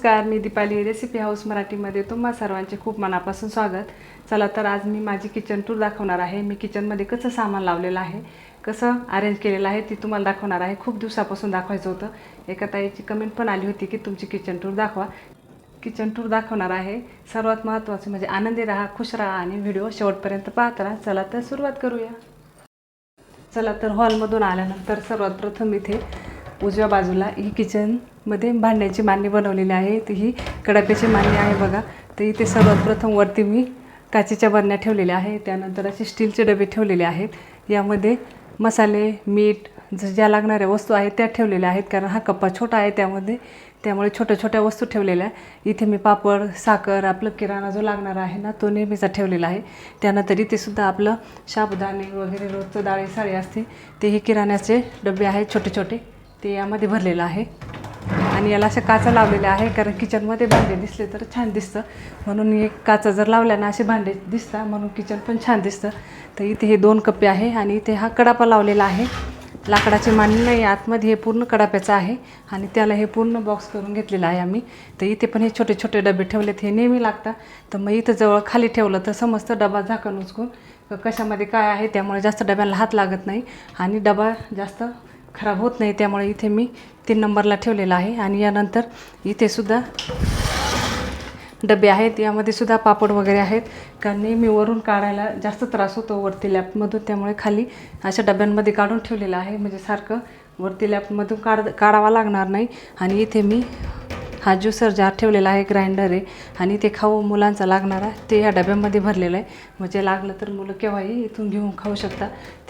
नमस्कार मी Deepali. Recipe house मराठीमध्ये तुम्हा सर्वांचे खूप मनापासून स्वागत. चला तर आज मी माझी किचन टूर दाखवणार आहे. मी किचनमध्ये कसं सामान लावलेलं आहे कसं अरेंज केलेलं आहे ती तुम्हाला दाखवणार आहे. खूप दिवसापासून दाखवायचं होतं. एका ताईची कमेंट पण आली होती की तुमची किचन टूर दाखवा. किचन टूर दाखवणार आहे. सर्वात महत्त्वाचं म्हणजे आनंदी राहा खुश राहा आणि व्हिडिओ शेवटपर्यंत पाहत राहा. चला तर सुरुवात करूया. चला तर हॉलमधून आल्यानंतर सर्वात प्रथम इथे उजव्या बाजूला ही मध्ये भांड्याची मांडणी बनवलेली आहे. ती ही कडाप्याची मांडणी आहे बघा. तर इथे सर्वात प्रथम वरती मी काचेच्या बरण्या ठेवलेल्या आहे त्यानंतर असे स्टीलचे डबे ठेवलेले आहेत. यामध्ये मसाले मीठ ज ज्या लागणाऱ्या वस्तू आहेत त्या ठेवलेल्या आहेत. कारण हा कप्पा छोटा आहे त्यामध्ये. त्यामुळे छोट्या छोट्या वस्तू ठेवलेल्या आहे इथे मी पापड साखर आपलं किराणा जो लागणारा आहे ना तो नेहमीचा ठेवलेला आहे. त्यानंतर इथे सुद्धा आपलं साबुदाणे वगैरे रोजचं डाळी साळी असते ते हे किराण्याचे डबे आहेत छोटे छोटे. ते यामध्ये भरलेलं आहे. आणि याला अशा काचा लावलेल्या आहे कारण किचनमध्ये भांडे दिसले तर छान दिसतं. म्हणून एक काचा जर लावल्यानं असे भांडे दिसतात म्हणून किचन पण छान दिसतं. तर इथे हे दोन कप्पे आहे आणि इथे हा कडापा लावलेला आहे. लाकडाची मांडणी नाही आतमध्ये हे पूर्ण कडाप्याचं आहे आणि त्याला हे पूर्ण बॉक्स करून घेतलेलं आहे आम्ही. तर इथे पण हे छोटे छोटे डबे ठेवलेत हे नेहमी लागतात. तर मग इथं जवळ खाली ठेवलं तर समजतं डबा झाकण उचकून कशामध्ये काय आहे त्यामुळे जास्त डब्याला हात लागत नाही आणि डबा जास्त खराब होत नाही त्यामुळे इथे मी तीन नंबरला ठेवलेला आहे आणि यानंतर इथे सुद्धा डबे आहेत. यामध्ये सुद्धा पापड वगैरे आहेत. कारण नेहमी वरून काढायला जास्त त्रास होतो वरती लॅपमधून. त्यामुळे खाली अशा डब्यांमध्ये काढून ठेवलेलं आहे. म्हणजे सारखं वरती लॅपमधून काढ काढावा लागणार नाही. आणि इथे मी हा ज्युसर जार ठेवलेला आहे ग्राइंडर आहे. आणि ते खाऊ मुलांचा लागणारा ते ह्या डब्यामध्ये भरलेलं आहे. म्हणजे लागलं तर मुलं केव्हाही इथून घेऊन खाऊ शकतात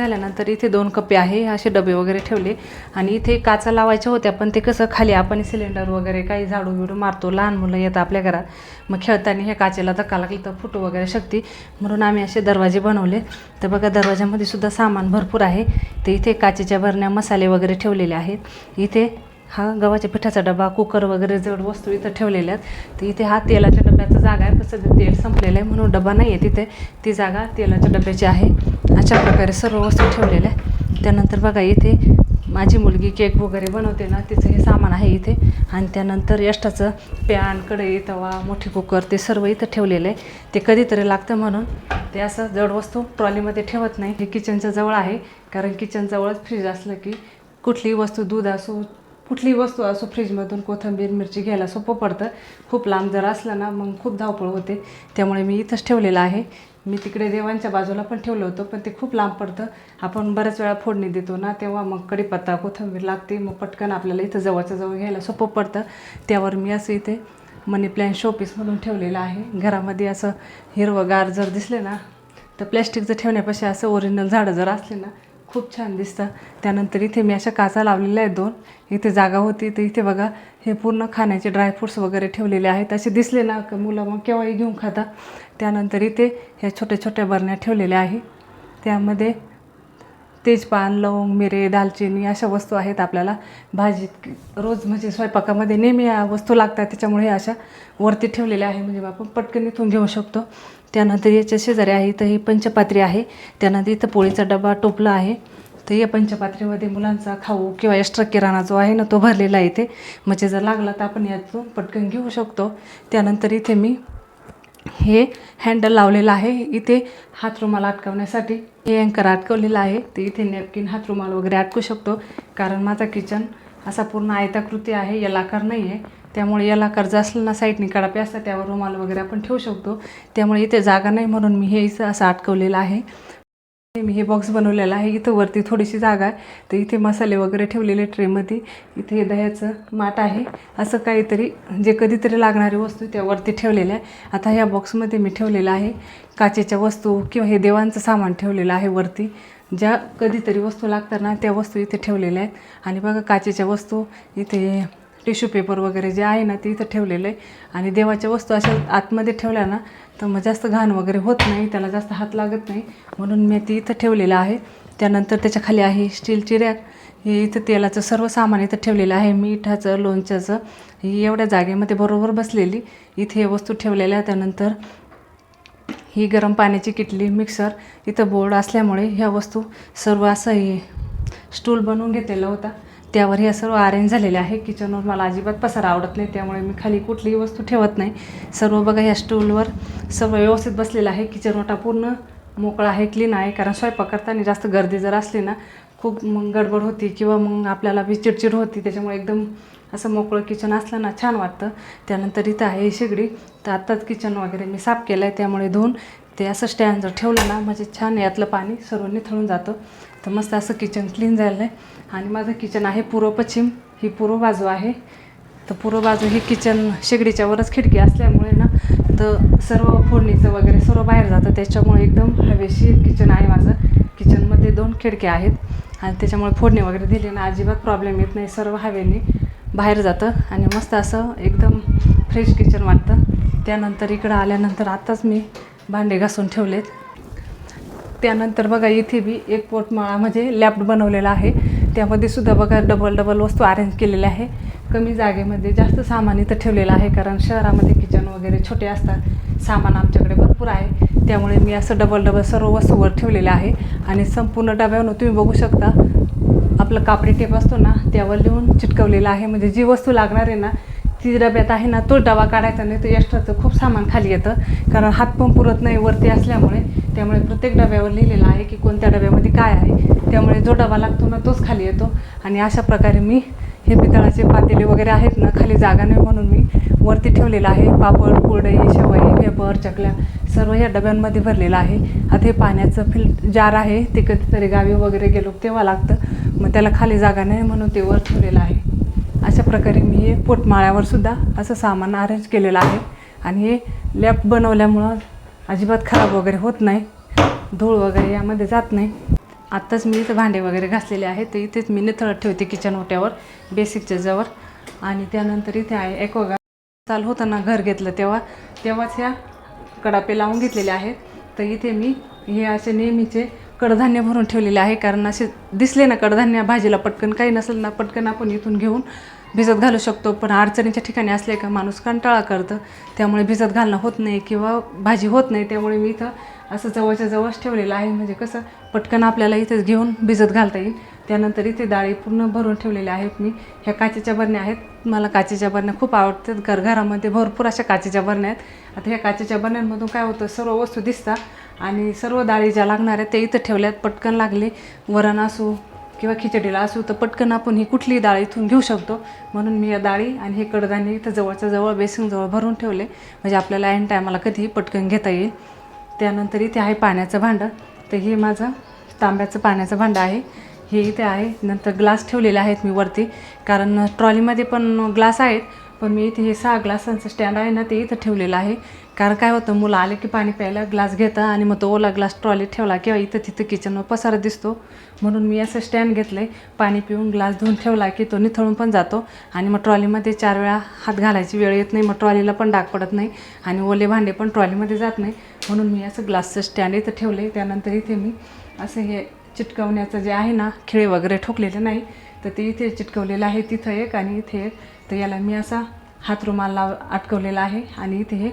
झाल्यानंतर इथे दोन कप्पे आहे असे डबे वगैरे ठेवले. आणि इथे काचा लावायच्या होत्या पण ते कसं खाली आपण सिलेंडर वगैरे काही झाडू बिडू मारतो लहान मुलं येतात आपल्या घरात. मग खेळताना ह्या काचेला धक्का लागली तर फुटू वगैरे शकते. म्हणून आम्ही असे दरवाजे बनवले. तर बघा दरवाजामध्ये सुद्धा सामान भरपूर आहे. ते इथे काचेच्या भरण्या मसाले वगैरे ठेवलेले आहेत. इथे हा गव्हाच्या पिठाचा डबा कुकर वगैरे जड वस्तू इथं ठेवलेल्या आहेत. तर इथे हा तेलाच्या डब्याचा जागा आहे. पण सध्या तेल संपलेलं आहे म्हणून डबा नाही आहे तिथे. ती जागा तेलाच्या डब्याची आहे. अशा प्रकारे सर्व वस्तू ठेवलेल्या आहे त्यानंतर बघा इथे माझी मुलगी केक वगैरे बनवते ना तिचं हे सामान आहे इथे. आणि त्यानंतर यष्टाचं पॅन कढई तवा मोठी कुकर ते सर्व इथं ठेवलेलं आहे. ते कधीतरी लागतं म्हणून ते असं जड वस्तू ट्रॉलीमध्ये ठेवत नाही. हे किचनच्या जवळ आहे. कारण किचनजवळच फ्रीज असलं की कुठलीही वस्तू दूध असो कुठलीही वस्तू असो फ्रीजमधून कोथिंबीर मिरची घ्यायला सोपं पडतं. खूप लांब जर असलं ना मग खूप धावपळ होते. त्यामुळे मी इथंच ठेवलेलं आहे. मी तिकडे देवांच्या बाजूला पण ठेवलं होतं पण ते खूप लांब पडतं. आपण बऱ्याच वेळा फोडणी देतो ना तेव्हा मग कढीपत्ता कोथिंबीर लागते. मग पटकन आपल्याला इथं जवळच्या जवळ घ्यायला सोपं पडतं. त्यावर मी असं इथे मनी प्लॅन शोपीस म्हणून ठेवलेलं आहे. घरामध्ये असं हिरवंगार जर दिसले ना तर प्लॅस्टिकचं ठेवण्यापेक्षा असं ओरिजिनल झाडं जर असले ना खूप छान दिसतं. त्यानंतर इथे मी अशा काचा लावलेल्या आहेत दोन. इथे जागा होती तर इथे बघा हे पूर्ण खाण्याचे ड्रायफ्रूट्स वगैरे ठेवलेले आहेत. असे दिसले ना का मुलं मग केव्हाही घेऊन खाता. त्यानंतर इथे ह्या छोट्या छोट्या बरण्या ठेवलेल्या आहे. त्यामध्ये तेजपान लवंग मिरे दालचिनी अशा वस्तू आहेत आपल्याला. भाजीत रोज म्हणजे स्वयंपाकामध्ये नेहमी या वस्तू लागतात त्याच्यामुळे अशा वरती ठेवलेल्या आहे म्हणजे आपण पटकन इथून घेऊ शकतो. त्यानंतर याच्या शेजारी आहे इथं ही पंचपात्री आहे. त्यानंतर इथं पोळीचा डबा टोपला आहे. तर या पंचपात्रीमध्ये मुलांचा खाऊ किंवा एक्स्ट्रा किराणा जो आहे ना तो भरलेला आहे इथे. म्हणजे जर लागला तर आपण यातून पटकन घेऊ शकतो. त्यानंतर इथे मी हे हँडल लावलेलं आहे. इथे हातरुमाल अटकवण्यासाठी हे अँकर अटकवलेलं आहे. ते इथे नॅपकिन हातरुमाल वगैरे अटकू शकतो. कारण माझा किचन असा पूर्ण आयताकृती आहे याला नाही आहे त्यामुळे याला कर्ज असलं ना साईडनी कडापे असतात त्यावर रुमाल वगैरे आपण ठेवू शकतो. त्यामुळे इथे जागा नाही म्हणून मी हे इथं असं अटकवलेलं आहे. मी हे बॉक्स बनवलेलं आहे. इथं वरती थोडीशी जागा आहे. तर इथे मसाले वगैरे ठेवलेले ट्रेमध्ये. इथे दह्याचं माठ आहे. असं काहीतरी जे कधीतरी लागणारी वस्तू त्या वरती ठेवलेल्या आहे आता ह्या बॉक्समध्ये मी ठेवलेलं आहे काचेच्या वस्तू किंवा हे देवांचं सामान ठेवलेलं आहे वरती. ज्या कधीतरी वस्तू लागतात ना त्या वस्तू इथे ठेवलेल्या आहेत. आणि बघा काचेच्या वस्तू. इथे टिश्यू पेपर वगैरे जे आहे ना ते इथं ठेवलेलं आहे. आणि देवाच्या वस्तू अशा आतमध्ये ठेवल्या ना तर मग जास्त घाण वगैरे होत नाही त्याला जास्त हात लागत नाही. म्हणून मी ती इथं ठेवलेलं आहे. त्यानंतर त्याच्याखाली आहे स्टीलची रॅक. हे इथं तेलाचं सर्व सामान इथं ठेवलेलं आहे. मिठाचं लोणच्याचं ही एवढ्या जागेमध्ये बरोबर बसलेली. इथे हे वस्तू ठेवलेल्या त्यानंतर ही गरम पाण्याची किटली मिक्सर इथं बोर्ड असल्यामुळे ह्या वस्तू सर्व असं हे स्टूल बनवून घेतलेला होता. त्यावर हे सर्व अरेंज झालेले आहे. किचनवर मला अजिबात पसारा आवडत नाही. त्यामुळे मी खाली कुठलीही वस्तू ठेवत नाही. सर्व बघा या स्टूलवर सर्व व्यवस्थित बसलेलं आहे. किचन वाटा पूर्ण मोकळा आहे क्लीन आहे. कारण स्वयंपाक करताना जास्त गर्दी जर असली ना खूप मग गडबड होती किंवा मग आपल्याला बी चिडचिड होती. त्याच्यामुळे एकदम असं मोकळं किचन असलं ना छान वाटतं. त्यानंतर इथं आहे शेगडी. तर आत्ताच किचन वगैरे मी साफ केलं आहे त्यामुळे धुवून ते असं स्टँड जर ठेवलं ना म्हणजे छान यातलं पाणी सर्व निथळून जातं. तर मस्त असं किचन क्लीन झालं आहे आणि माझं किचन आहे पूर्व पश्चिम. ही पूर्व बाजू आहे. तर पूर्व बाजू ही किचन शेगडीच्या वरच खिडकी असल्यामुळे ना तर सर्व फोडणीचं वगैरे सर्व बाहेर जातं. त्याच्यामुळे एकदम हवेशीर किचन आहे माझं. किचनमध्ये दोन खिडक्या आहेत आणि त्याच्यामुळे फोडणी वगैरे दिली ना अजिबात प्रॉब्लेम येत नाही. सर्व हवेने बाहेर जातं आणि मस्त असं एकदम फ्रेश किचन वाटतं. त्यानंतर इकडं आल्यानंतर आत्ताच मी भांडे घासून ठेवलेत. त्यानंतर बघा इथे बी एक पोटमाळा म्हणजे बनवलेला आहे. त्यामध्ये सुद्धा बघा डबल डबल वस्तू अरेंज केलेल्या आहे कमी जागेमध्ये जास्त सामान इथं ठेवलेलं आहे कारण शहरामध्ये किचन वगैरे छोटे असतात. सामान आमच्याकडे भरपूर आहे. त्यामुळे मी असं डबल डबल सर्व वस्तूवर ठेवलेलं आहे. आणि संपूर्ण डब्यावर तुम्ही बघू शकता आपलं कापडी टेप असतो ना त्यावर लिहून चिटकवलेलं आहे. म्हणजे जी वस्तू लागणार आहे ना ती डब्यात आहे ना तो डबा काढायचा नाही तर एक्स्ट्राचं खूप सामान खाली येतं. कारण हात पण पुरत नाही वरती असल्यामुळे त्यामुळे प्रत्येक डब्यावर लिहिलेलं आहे की कोणत्या डब्यामध्ये काय आहे. त्यामुळे जो डबा लागतो ना तोच खाली येतो. आणि अशा प्रकारे मी हे पितळाचे पातेले वगैरे आहेत ना खाली जागा नाही म्हणून मी वरती ठेवलेलं आहे. पापड कुरडई शेवई वेपर चकल्या सर्व या डब्यांमध्ये भरलेलं आहे. आता हे पाण्याचं फिल जार आहे ते कधीतरी गावी वगैरे गेलो तेव्हा लागतं. मग त्याला खाली जागा नाही म्हणून ते वर ठेवलेलं आहे. अशा प्रकारे मी हे पोटमाळ्यावर सुद्धा असं सामान अरेंज केलेलं आहे. आणि हे लॅप बनवल्यामुळं अजिबात खराब वगैरे होत नाही. धूळ वगैरे यामध्ये जात नाही. आत्ताच मी इथं भांडे वगैरे घासलेले आहेत. तर इथेच मी निथळत ठेवते किचन ओट्यावर बेसिकच्या जवळ. आणि त्यानंतर इथे आहे ॲक्वागार्ड चालू होतं ना घर घेतलं तेव्हा. तेव्हाच ह्या कडापे लावून घेतलेले आहेत. तर इथे मी हे असे नेहमीचे कडधान्य भरून ठेवलेले आहे. कारण असे दिसले ना कडधान्य भाजीला पटकन काही नसेल ना पटकन आपण इथून घेऊन भिजत घालू शकतो पण अडचणीच्या ठिकाणी असले का माणूस कंटाळा करतं. त्यामुळे भिजत घालणं होत नाही किंवा भाजी होत नाही त्यामुळे मी इथं असं जवळच्या जवळच ठेवलेलं आहे. म्हणजे कसं पटकन आपल्याला इथेच घेऊन भिजत घालता येईल. त्यानंतर इथे डाळी पूर्ण भरून ठेवलेल्या आहेत मी. ह्या काचेच्या बरण्या आहेत. मला काचेच्या बरण्या खूप आवडतात. घर घरामध्ये भरपूर अशा काचेच्या बरण्या आहेत. आता ह्या काचेच्या बरण्यांमधून काय होतं सर्व वस्तू दिसतात. आणि सर्व डाळी ज्या लागणार आहेत ते इथं ठेवल्यात. पटकन लागले. वरण असू किंवा खिचडीला असू तर पटकन आपण ही कुठलीही डाळ इथून घेऊ शकतो. म्हणून मी या डाळी आणि हे कडधान्य इथं जवळच्या जवळ बेसिंगजवळ भरून ठेवले. म्हणजे आपल्याला ऐन टायमाला कधीही पटकन घेता येईल. त्यानंतर इथे आहे पाण्याचं भांडं. तर हे माझं तांब्याचं पाण्याचं भांडं आहे. हे इथे आहे. नंतर ग्लास ठेवलेले आहेत मी वरती. कारण ट्रॉलीमध्ये पण ग्लास आहेत. पण मी इथे हे सहा ग्लासांचं स्टँड आहे ना ते इथं ठेवलेलं आहे. कारण काय होतं मुलं आले की पाणी प्यायला ग्लास घेतं आणि मग तो ओला ग्लास ट्रॉलीत ठेवला किंवा इथं तिथं किचनवर पसारा दिसतो. म्हणून मी असं स्टँड घेतलं आहे पाणी पिऊन ग्लास धुवून ठेवला की तो निथळून पण जातो. आणि मग ट्रॉलीमध्ये चार वेळा हात घालायची वेळ येत नाही मग ट्रॉलीला पण डाग पडत नाही आणि ओले भांडे पण ट्रॉलीमध्ये जात नाही. म्हणून मी असं ग्लासचं स्टँड इथं ठेवलं आहे त्यानंतर इथे मी असं हे चिटकवण्याचं जे आहे ना खिळे वगैरे ठोकलेले नाही तर ते इथे चिटकवलेलं आहे. तिथं एक आणि इथे एक. तर याला मी असा हातरुमाल लाव अटकवलेला आहे आणि इथे हे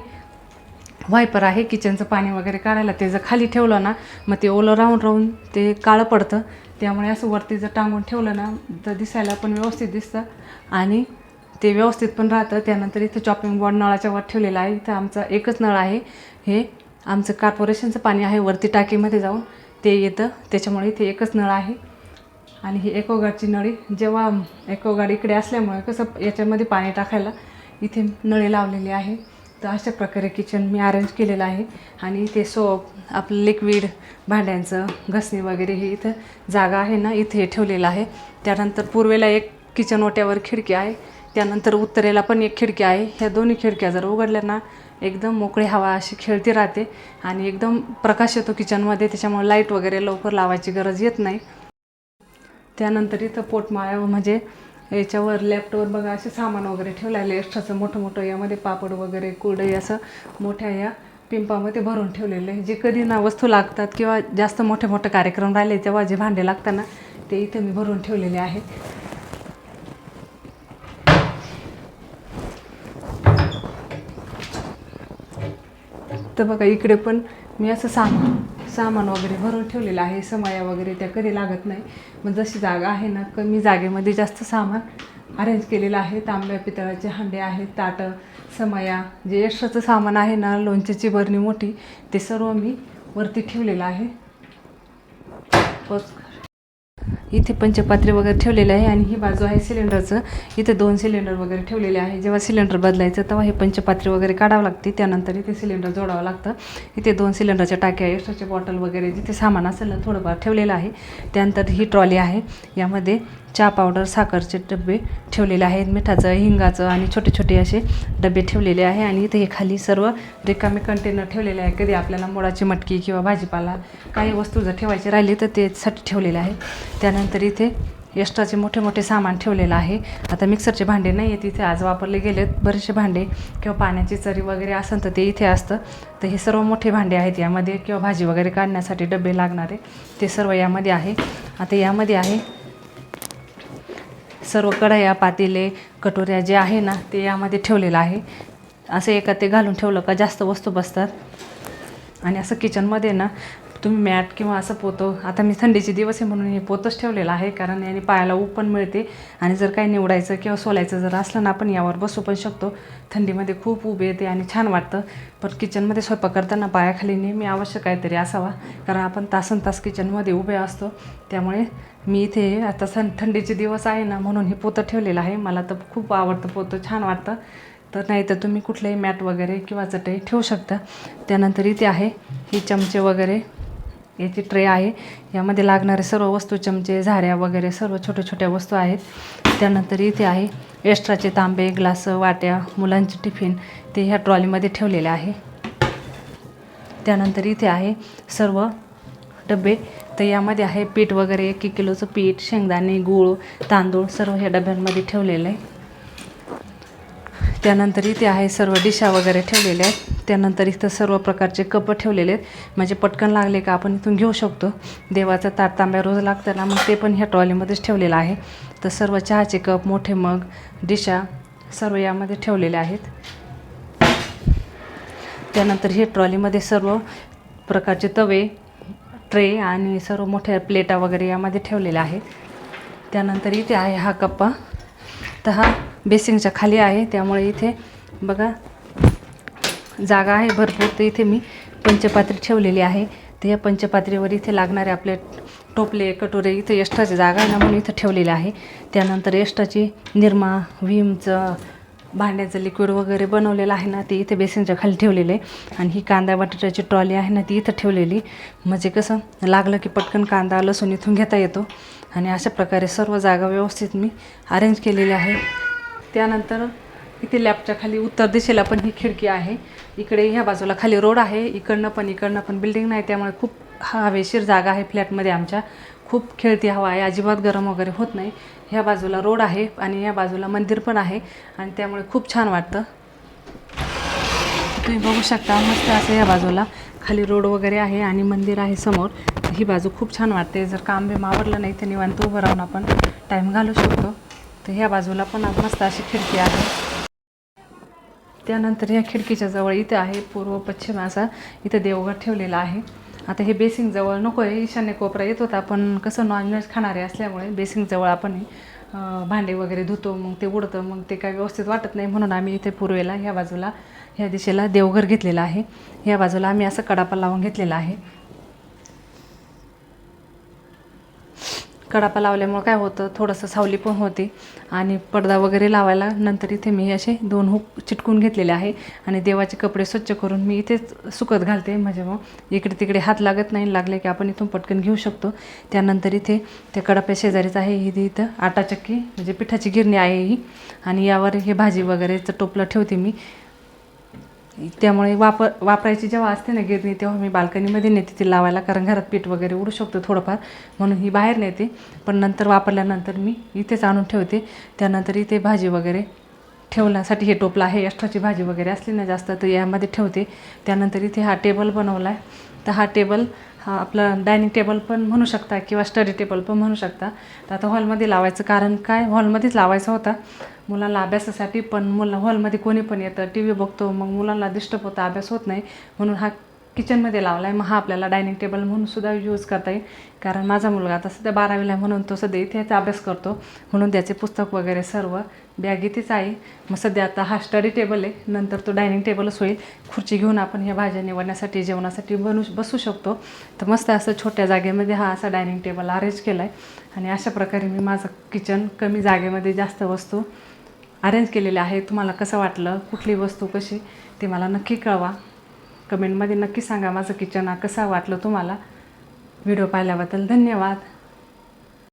वायपर आहे किचनचं पाणी वगैरे काढायला. ते जर खाली ठेवलं ना मग ते ओलं राहून राहून ते काळं पडतं. त्यामुळे असं वरती जर टांगून ठेवलं ना तर दिसायला पण व्यवस्थित दिसतं. आणि ते व्यवस्थित पण राहतं. त्यानंतर इथं चॉपिंग बोर्ड नळाच्या वर ठेवलेला आहे. इथं आमचा एकच नळ आहे. हे आमचं कॉर्पोरेशनचं पाणी आहे. वरती टाकीमध्ये जाऊन ते येतं. त्याच्यामुळे इथे एकच नळ आहे. आणि ही एकोगाडची नळी जेव्हा एकोगाड इकडे असल्यामुळे कसं याच्यामध्ये पाणी टाकायला इथे नळी लावलेली आहे. तर अशा प्रकारे किचन मी अरेंज केलेलं आहे. आणि इथे सोप आपलं लिक्विड भांड्यांचं घसणी वगैरे हे इथं जागा आहे ना इथे ठेवलेलं आहे. त्यानंतर पूर्वेला एक किचन ओट्यावर खिडकी आहे. त्यानंतर उत्तरेला पण एक खिडकी आहे. ह्या दोन्ही खिडक्या जर उघडल्या ना एकदम मोकळी हवा अशी खेळती राहते. आणि एकदम प्रकाश येतो किचनमध्ये त्याच्यामुळे लाइट वगैरे लवकर लावायची गरज येत नाही. त्यानंतर इथं पोटमाळ्या म्हणजे याच्यावर लॅपटॉपवर बघा असे सामान वगैरे ठेवलेलं एक्स्ट्राचं मोठं मोठं यामध्ये पापड वगैरे कुरडई असं मोठ्या या पिंपामध्ये भरून ठेवलेलं आहे. जे कधी ना वस्तू लागतात किंवा जास्त मोठे मोठे कार्यक्रम राहिले तेव्हा जे भांडे लागतात ना ते इथं मी भरून ठेवलेले आहे. तर बघा इकडे पण मी असं सामान सामान वगैरे भरून ठेवलेलं आहे समया वगैरे त्या कधी लागत नाही. मग जशी जागा आहे ना कमी जागेमध्ये जास्त सामान अरेंज केलेलं आहे. तांब्या पितळाचे हांडे आहेत ताटं समया जे एक्स्ट्राचं सामान आहे ना लोणच्याची बरणी मोठी ते सर्व मी वरती ठेवलेलं आहे. बस. इथे पंचपात्री वगैरे ठेवलेले आहे आणि ही बाजू आहे सिलेंडरचं. इथे दोन सिलेंडर वगैरे ठेवलेले आहे. जेव्हा सिलेंडर बदलायचं तेव्हा हे पंचपात्री वगैरे काढावं लागते. त्यानंतर इथे सिलेंडर जोडावं लागतं. इथे दोन सिलेंडरच्या टाक्या एक्स्ट्राचे बॉटल वगैरे जिथे सामान असेल ना थोडंफार ठेवलेलं आहे. त्यानंतर ही ट्रॉली आहे. यामध्ये चहा पावडर साखरचे डबे ठेवलेले आहेत. मिठाचं हिंगाचं आणि छोटे छोटे असे डबे ठेवलेले आहे. आणि इथे हे खाली सर्व रिकामे कंटेनर ठेवलेले आहे कधी आपल्याला मुळाची मटकी किंवा भाजीपाला काही वस्तू जर ठेवायची राहिली तर तेसाठी ठेवलेले आहे. त्यानंतर इथे एक्स्ट्राचे मोठे मोठे सामान ठेवलेलं आहे. आता मिक्सरचे भांडे नाही आहेत. इथे आज वापरले गेलेत बरेचसे भांडे किंवा पाण्याची चरी वगैरे असेल तर ते इथे असतं. तर हे सर्व मोठे भांडे आहेत यामध्ये किंवा भाजी वगैरे काढण्यासाठी डबे लागणारे ते सर्व यामध्ये आहे. आता यामध्ये आहे सर्व कढया पातेले कटोऱ्या जे आहे ना ते यामध्ये ठेवलेलं आहे. असं एका ते घालून ठेवलं का जास्त वस्तू बसतात. आणि असं किचनमध्ये ना तुम्ही मॅट किंवा असं पोतं. आता मी थंडीचे दिवस आहे म्हणून हे पोतच ठेवलेलं आहे कारण याने पायाला ऊब पण मिळते. आणि जर काही निवडायचं किंवा सोलायचं जर असलं ना आपण यावर बसू पण शकतो. थंडीमध्ये खूप उभे येते आणि छान वाटतं. पण किचनमध्ये स्वयंपाक करताना पायाखाली नेहमी आवश्यक काहीतरी असावा कारण आपण तासन तास किचनमध्ये उभे असतो. त्यामुळे मी इथे आता सन थंडीचे दिवस आहे ना म्हणून हे पोतं ठेवलेलं आहे. मला तर खूप आवडतं पोतं छान वाटतं. तर नाही तर तुम्ही कुठलंही मॅट वगैरे किंवा चटई ठेवू शकता. त्यानंतर इथे आहे ही चमचे वगैरे. याची ट्रे आहे. यामध्ये लागणारे सर्व वस्तू चमचे झाऱ्या वगैरे सर्व छोट्या छोट्या वस्तू आहेत. त्यानंतर इथे आहे एक्स्ट्राचे तांबे ग्लास वाट्या मुलांचे टिफिन ते ह्या ट्रॉलीमध्ये ठेवलेले आहे. त्यानंतर इथे आहे सर्व डबे. तर यामध्ये आहे पीठ वगैरे एक एक किलोचं पीठ शेंगदाणे गूळ तांदूळ सर्व ह्या डब्यांमध्ये ठेवलेलं आहे. त्यानंतर इथे आहे सर्व डिशा वगैरे ठेवलेल्या आहेत. त्यानंतर इथं सर्व प्रकारचे कप ठेवलेले आहेत. म्हणजे पटकन लागले का आपण इथून घेऊ शकतो. देवाचा ताट तांब्या रोज लागतं ना मग ते पण ह्या ट्रॉलीमध्येच ठेवलेलं आहे. तर सर्व चहाचे कप मोठे मग डिशा सर्व यामध्ये ठेवलेले आहेत. त्यानंतर हे ट्रॉलीमध्ये सर्व प्रकारचे तवे ट्रे आणि सर्व मोठ्या प्लेटा वगैरे यामध्ये ठेवलेल्या आहेत. त्यानंतर इथे आहे हा कप्पा. तर हा बेसिंगच्या खाली आहे. त्यामुळे इथे बघा जागा आहे भरपूर तर इथे मी पंचपात्री ठेवलेली आहे. तर या पंचपात्रीवर इथे लागणारे आपले टोपले कटोरे इथे एक्स्ट्राची जागा आहे ना म्हणून इथं ठेवलेले आहे. त्यानंतर एक्स्ट्राची निरमा विमचं भांड्याचं लिक्विड वगैरे बनवलेलं आहे ना ते इथे बेसिनच्या खाली ठेवलेले. आणि ही कांदा बटाट्याची ट्रॉली आहे ना ती इथं ठेवलेली. म्हणजे कसं लागलं की पटकन कांदा लसूण इथून घेता येतो. आणि अशा प्रकारे सर्व जागा व्यवस्थित मी अरेंज केलेली आहे. त्यानंतर इथे लॅबच्या खाली उत्तर दिशेला पण ही खिडकी आहे. इकडे ह्या बाजूला खाली रोड आहे. इकडनं पण इकडनं पण बिल्डिंग नाही. त्यामुळे खूप हवेशीर जागा आहे फ्लॅटमध्ये आमच्या. खूप खेळती हवा आहे. अजिबात गरम वगैरे होत नाही. ह्या बाजूला रोड आहे आणि ह्या बाजूला मंदिर पण आहे आणि त्यामुळे खूप छान वाटतं. तुम्ही बघू शकता मस्त असं या बाजूला खाली रोड वगैरे आहे आणि मंदिर आहे समोर. ही बाजू खूप छान वाटते. जर काम बी आवरलं नाही तर निवांत उभं राहून आपण टाईम घालू शकतो. तर ह्या बाजूला पण मस्त अशी खिडकी आहे. त्यानंतर या खिडकीच्या जवळ इथे आहे पूर्व पश्चिम असा इथं देवघर ठेवलेला आहे. आता हे बेसिंग जवळ नको आहे ईशान्य कोपरा येत होता पण कसं नॉनव्हेज खाणारे असल्यामुळे बेसिंग जवळ आपण भांडे वगैरे धुतो मग ते उडतं मग ते काय व्यवस्थित वाटत नाही म्हणून आम्ही इथे पूर्वेला ह्या बाजूला ह्या दिशेला देवघर घेतलेलं आहे. ह्या बाजूला आम्ही असं कडापा लावून घेतलेला आहे. कडापा लावल्यामुळं काय होतं थोडंसं सावली पण होते. आणि पडदा वगैरे लावायला नंतर इथे मी असे दोन हुक चिटकून घेतलेले आहे. आणि देवाचे कपडे स्वच्छ करून मी इथेच सुकत घालते म्हणजे मग इकडे तिकडे हात लागत नाही लागले की आपण इथून पटकन घेऊ शकतो. त्यानंतर इथे त्या कडाप्या शेजारीच आहे इथे इथं आटा चक्की म्हणजे पिठाची गिरणी आहे ही. आणि यावर हे भाजी वगैरेचं टोपलं ठेवते मी. त्यामुळे वापर वापरायची जेव्हा असते ना गिरणी तेव्हा मी बाल्कनीमध्ये नेते ती लावायला कारण घरात पीठ वगैरे उडू शकतो थोडंफार म्हणून ही बाहेर नेते. पण नंतर वापरल्यानंतर मी इथेच आणून ठेवते. त्यानंतर इथे भाजी वगैरे ठेवण्यासाठी हे टोपलं आहे. एक्स्ट्राची भाजी वगैरे असली ना जास्त तर यामध्ये ठेवते. त्यानंतर इथे हा टेबल बनवला आहे. तर हा टेबल हा आपला डायनिंग टेबल पण म्हणू शकता किंवा स्टडी टेबल पण म्हणू शकता. तर आता हॉलमध्ये लावायचं कारण काय? हॉलमध्येच लावायचा होता. मुलांना अभ्यासासाठी पण मुलं हॉलमध्ये कोणी पण येतं टी व्ही बघतो मग मुलांना डिस्टर्ब होतं अभ्यास होत नाही. म्हणून हा किचनमध्ये लावला आहे मग हा आपल्याला डायनिंग टेबल म्हणून सुद्धा यूज करता येईल कारण माझा मुलगा आता सध्या बारावीला आहे म्हणून तो सध्या इथेच अभ्यास करतो. म्हणून त्याचे पुस्तक वगैरे सर्व बॅग इथेच आहे. मग सध्या आता हा स्टडी टेबल आहे. नंतर तो डायनिंग टेबलच होईल. खुर्ची घेऊन आपण ह्या भाज्या निवडण्यासाठी जेवणासाठी बनू बसू शकतो. तर मस्त असं छोट्या जागेमध्ये हा असा डायनिंग टेबल अरेंज केला आहे आणि अशा प्रकारे मी माझं किचन कमी जागेमध्ये जास्त वस्तू अरेंज केलेले आहे तुम्हाला कसं वाटलं? कुठली वस्तू कशी? ते मला नक्की कळवा. कमेंटमध्ये नक्की सांगा माझं किचन हा कसा वाटलं तुम्हाला? व्हिडिओ पाहिल्याबद्दल धन्यवाद.